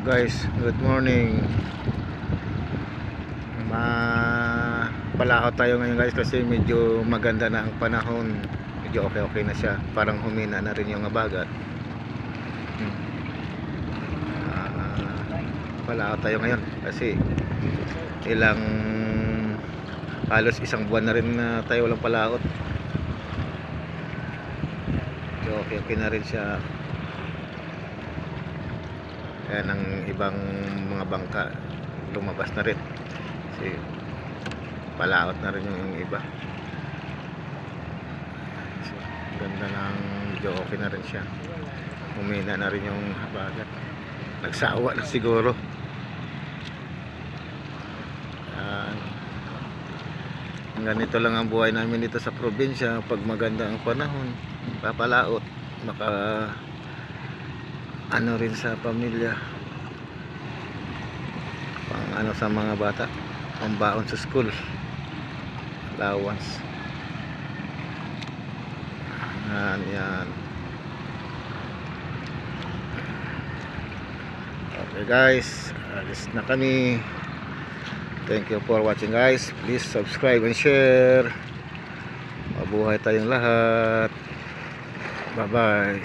guys, good morning. Ma palakot tayo ngayon guys kasi medyo maganda na ang panahon. Medyo okay-okay na siya. Parang humina na rin yung abagat. Hmm. Palakot tayo ngayon kasi ilang halos isang buwan na rin na tayo walang palakot. Medyo okay-okay na rin siya. Ayan ang ibang mga bangka lumabas na rin. Kasi palaot na rin yung iba. So, ganda ng medyo okay na rin siya. Humina na rin yung habagat. Nagsawa na siguro. Ayan. Ganito lang ang buhay namin dito sa probinsya. Pag maganda ang panahon, papalaot. Maka ano rin sa pamilya? Pang ano sa mga bata? Pambaon sa school? Allowance. Yan yan. Okay guys. Alis na kami. Thank you for watching guys. Please subscribe and share. Mabuhay tayong lahat. Bye bye